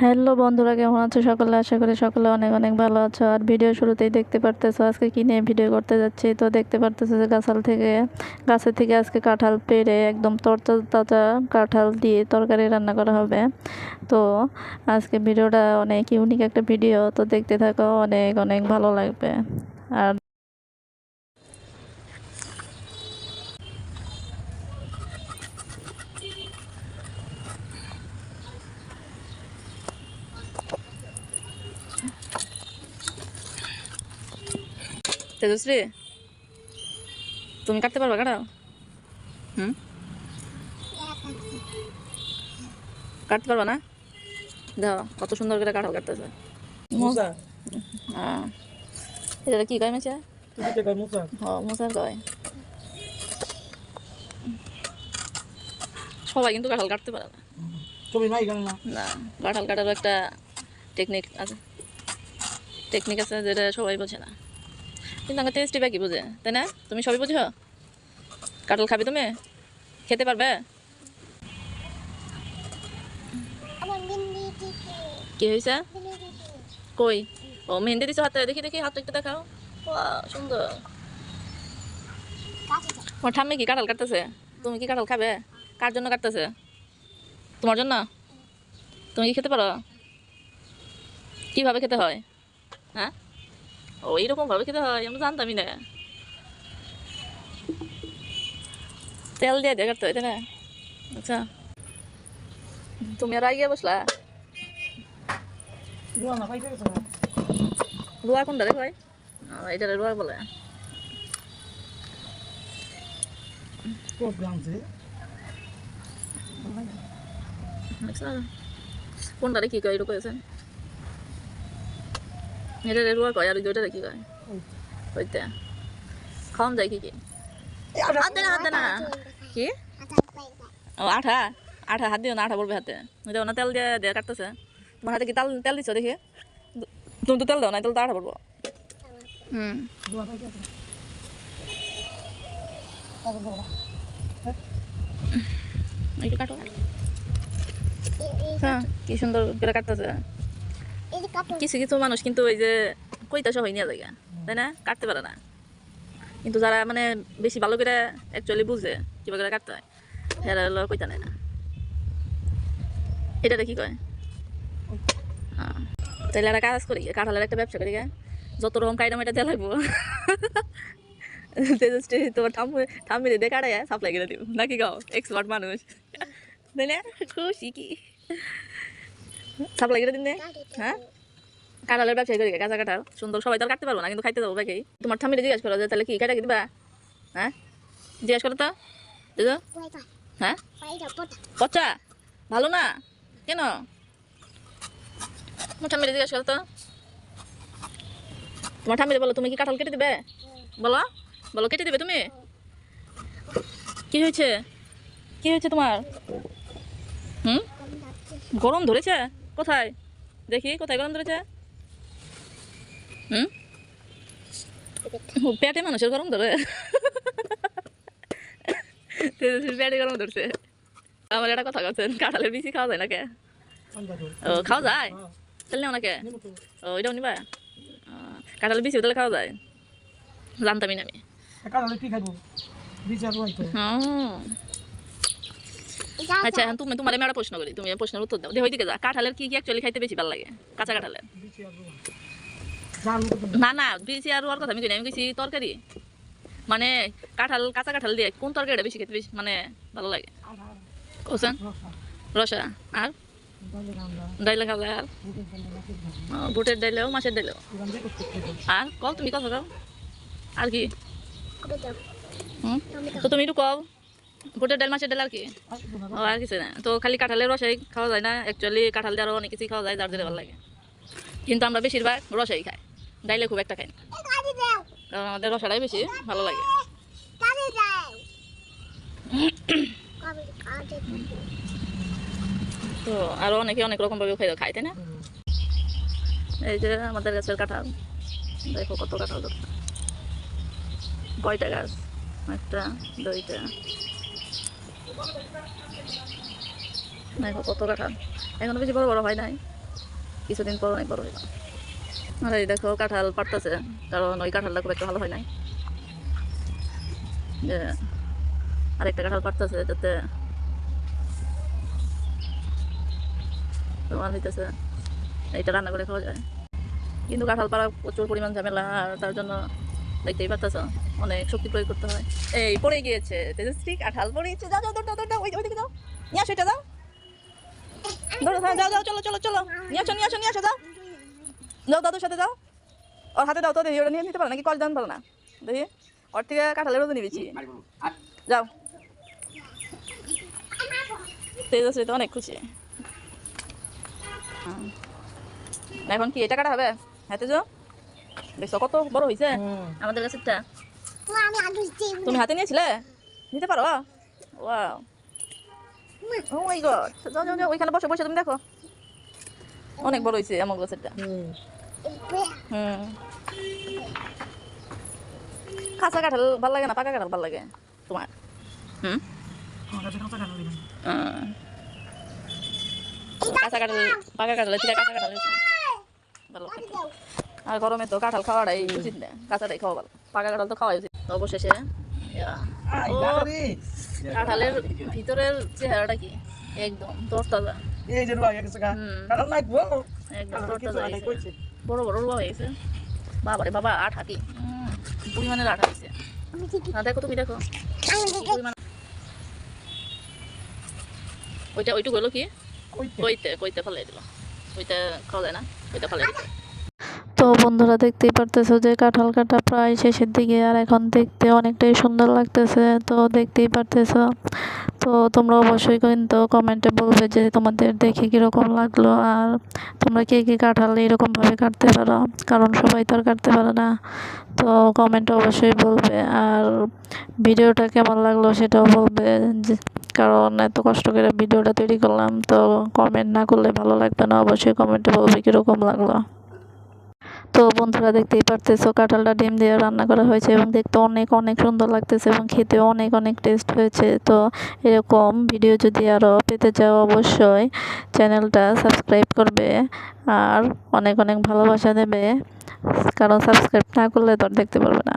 Hello বন্ধুরা, কেমন আছো সকলে? আশা করি সকলে অনেক অনেক ভালো আছো। আর ভিডিও শুরুতেই দেখতে পারতেছো, আজকে কি নিয়ে ভিডিও করতে যাচ্ছি? তো দেখতে পারতেছো যে গাছাল থেকে, গাছের থেকে আজকে কাঁঠাল পেড়ে একদম তরতা তাজা কাঁঠাল দিয়ে তরকারি রান্না করা হবে। তো আজকে ভিডিওটা অনেক ইউনিক একটা ভিডিও, তো দেখতে থাকো, অনেক অনেক ভালো লাগবে। আর তেজশ্রী তুমি কাটতে পারবা কাটাও। হুম? কাটতে পারবা না? দাও কত সুন্দর করে কাঁঠাল কাটতেছে। মুসা? হ্যাঁ। এটা কি কয় মেছে মশার কয় সবাই কিন্তু কাঁঠাল কাটতে পারে না। তুমি নাই না? না কাঁঠাল কাটারও একটা টেকনিক আছে। টেকনিক আছে যেটা সবাই বোঝে না। কিন্তু আমার টেস্টি বাকি বোঝে তাই না? তুমি সবই বোঝো? কাঁঠাল খাবে তুমি? খেতে পারবে? কি হয়েছে? কই? ও মেহেন্দি দিছো হাতে? দেখি দেখি হাতটা একটু দেখাও। সুন্দর। তোমার ঠাম্মি কি কাঁঠাল কাটতেছে? তুমি কি কাঁঠাল খাবে? কার জন্য কাটতেছে? তোমার জন্য? তুমি কি খেতে পারো? কীভাবে খেতে হয়? হ্যাঁ? ও এইরকম ভাবে খেতে হয় আমি জানতামই না তেল দিয়ে দিয়ে কাটতে হয় না আচ্ছা তুমি আর আগে বসলা রোয়া কোনটা রে ভাই এটা রোয়া বলে কোনটা রে কি কয় এরকম এটা রে রোয়া কয় আর ওইটা কি কয়। ওইটা খাওয়ান যায় কি কি? হাত না হাত না কি আটা পাই পাই ও আঠা। আঠা হাত দিও না আঠা পড়বে হাতে। ওইটা না তেল দিয়ে দিয়ে কাটতেছে। তোমার হাতে কি তেল তেল দিচ্ছ দেখি? তুমি তো তেল দাও না তেল তো আঠা পড়ব হুম। কাটো। হ্যাঁ কি সুন্দর করে কাটতেছে। কিছু কিছু মানুষ কিন্তু ওই যে কইতা সহ নিয়ে যায় তাই না কাটতে পারে না কিন্তু যারা মানে বেশি ভালো করে অ্যাকচুয়ালি বুঝে কীভাবে করে কাটতে হয় এরা হলো কইতা নেয় না এটা কি কয় হ্যাঁ। তাহলে একটা কাজ করি কাঁঠালের একটা ব্যবসা করি গা। যত রকম কাইটাম এটা দেওয়া লাগবো তোমার ঠাম্মি ঠাম্মি দিয়ে কাটাই সাপ্লাই করে দিব নাকি গাও এক্সপার্ট মানুষ তাই না খুশি কি সাপ্লাই করে দিন হ্যাঁ? কাঁঠালের করি কাঁচা কাঁঠাল। সুন্দর, সবাই তো কাটতে পারব না, কিন্তু খাইতে বাকি। তোমার করো যে তাহলে কি কাটা দিবা? হ্যাঁ? জিজ্ঞাসা করো তো। হ্যাঁ? পচা? ভালো না? কেন? তোমার করো তো। তোমার বলো, তুমি কি কাঁঠাল কেটে দিবে? বলো। বলো, কেটে দিবে তুমি? কি হয়েছে? কি হয়েছে তোমার? হুম? গরম ধরেছে? কোথায়? দেখি কোথায় গরম ধরেছে? হুম? পেটে মানুষের গরম ধরে। পেটে গরম ধরছে। আমার একটা কথা বলছেন কাঁঠালের বেশি খাওয়া যায় না কে আন্দা ও খাওয়া যায়? তাহলে নেও না কে নিমু তো ও এটাও নিবা? কাঁঠালের বেশি তাহলে খাওয়া যায়? জানতামই না আমি। কাটালে কি খাইবো? বিচার। এটা আচ্ছা তুমি তোমার আমি একটা প্রশ্ন করি তুমি প্রশ্নের উত্তর দাও। দেখো দিকে যা কাঁঠালের কি কি অ্যাকচুয়ালি খাইতে বেশি ভালো লাগে? কাঁচা কাঁঠালের? জান না না বেশি আর ওর কথা আমি কই আমি কইছি তরকারি। মানে কাঁঠাল কাঁচা কাঁঠাল দিয়ে কোন তরকারিটা বেশি খেতে বেশি মানে ভালো লাগে? কোসেন রসা আর? ডাইলে যায় আর? বুটের ডাইলেও মাছের ডাইলেও। আর কও তুমি কথা কও। আর কি? তো তুমি একটু কও। বুটের ডাল, মাছের ডাল আর কি? ও, আর কিছু না। তো খালি কাঁঠালের রসাই খাওয়া যায় না। অ্যাকচুয়ালি কাঁঠাল দিয়ে আরও অনেক কিছুই খাওয়া যায়, যার জন্য ভালো লাগে। কিন্তু আমরা বেশিরভাগ রসাই খাই। ডাইলে খুব একটা খাই না। কারণ আমাদের রসাটাই বেশি ভালো লাগে। তো আরও অনেকে অনেক রকমভাবে খাই খায়, তাই না? এই যে আমাদের গাছের কাঁঠাল। দেখো কত কাঁঠাল ধরছে। কয়টা গাছ? একটা, দুইটা। দেখো কত কাঁঠাল এখনও বেশি বড় বড় হয় নাই। কিছুদিন পর অনেক বড় হইল। আর এই দেখো কাঁঠাল পারতেছে কারণ ওই কাঁঠালটা খুব একটা ভালো হয় নাই। যে আরেকটা কাঁঠাল পারতেছে যাতে তোমার হইতেছে এইটা রান্না করে খাওয়া যায়। কিন্তু কাঁঠাল পাড়া প্রচুর পরিমাণ ঝামেলা, আর তার জন্য দেখতেই পারতেছ। অনেক শক্তি প্রয়োগ করতে হয়। এই পড়ে গিয়েছে। তেজশ্রী কাঁঠাল পড়ে গিয়েছে। যাও যাও দৌড় দাও দৌড় দাও ওই ওইদিকে যাও। নিয়ে আসো এটা যাও। দৌড়ো হ্যাঁ যাও যাও চলো চলো চলো। নিয়ে আসো নিয়ে আসো নিয়ে আসো যাও। যাও দাদুর সাথে যাও। ওর হাতে দাও তো দেখি ওটা নিয়ে নিতে পারো নাকি? কল জান পারো না। দেখি। ওর থেকে কাঁঠালের ওজন নিবেছি। যাও। তেজশ্রী তো অনেক খুশি। এখন কি এটা কাটা হবে? হাতে যাও দেখছ কত বড় হয়েছে আমাদের দিব তুমি হাতে নিয়েছিলে? নিতে পারো? ওয়াও ও মাই গড যাও যাও ওইখানে বসে বসে তুমি দেখো। অনেক বড় হয়েছে আমার গাছেরটা। হুম। কাঁচা কাঁঠাল ভালো লাগে না? পাকা কাঁঠাল ভালো লাগে তোমার? হুম? কাঁচা কাঁঠাল পাকা কাঁঠাল কাঁচা কাঁঠাল ভালো আর গরমে তো কাঁঠাল খাওয়াটাই উচিত না। কাঁচাটাই খাওয়া ভালো। পাকা কাঁঠাল তো খাওয়াই উচিত। অবশেষে। কাঁঠালের ভিতরের চেহারাটা কি? একদম তরতাজা। বড় বড় রুয়া হয়েছে বাবারে বাবা আট হাতি পরিমাণের আট হয়েছে। না দেখো তুমি দেখো। ওইটা ওইটুকু হলো কি? কইতে। কইতে ফেলাই দিল। ওইটা খাওয়া যায় না। ওইটা ফেলাই দিল। বন্ধুরা দেখতেই পারতেছো যে কাঁঠাল কাটা প্রায় শেষের দিকে আর এখন দেখতে অনেকটাই সুন্দর লাগতেছে, তো দেখতেই পারতেছো। তো তোমরা অবশ্যই কিন্তু কমেন্টে বলবে যে তোমাদের দেখে কীরকম লাগল আর তোমরা কে কে কাঁঠাল এরকমভাবে কাটতে পারো, কারণ সবাই তো আর কাটতে পারে না। তো কমেন্টে অবশ্যই বলবে আর ভিডিওটা কেমন লাগল সেটাও বলবে কারণ এত কষ্ট করে ভিডিওটা তৈরি করলাম, তো কমেন্ট না করলে ভালো লাগবে না। অবশ্যই কমেন্টে বলবে কীরকম লাগল। তো বন্ধুরা দেখতেই পারতেছো, কাঁঠালটা ডিম দিয়ে রান্না করা হয়েছে এবং দেখতে অনেক অনেক সুন্দর লাগতেছে এবং খেতে অনেক অনেক টেস্ট হয়েছে। তো এরকম ভিডিও যদি আরও পেতে চাও অবশ্যই চ্যানেলটা সাবস্ক্রাইব করবে আর অনেক অনেক ভালোবাসা দেবে। কারণ সাবস্ক্রাইব না করলে তো দেখতে পারবে না।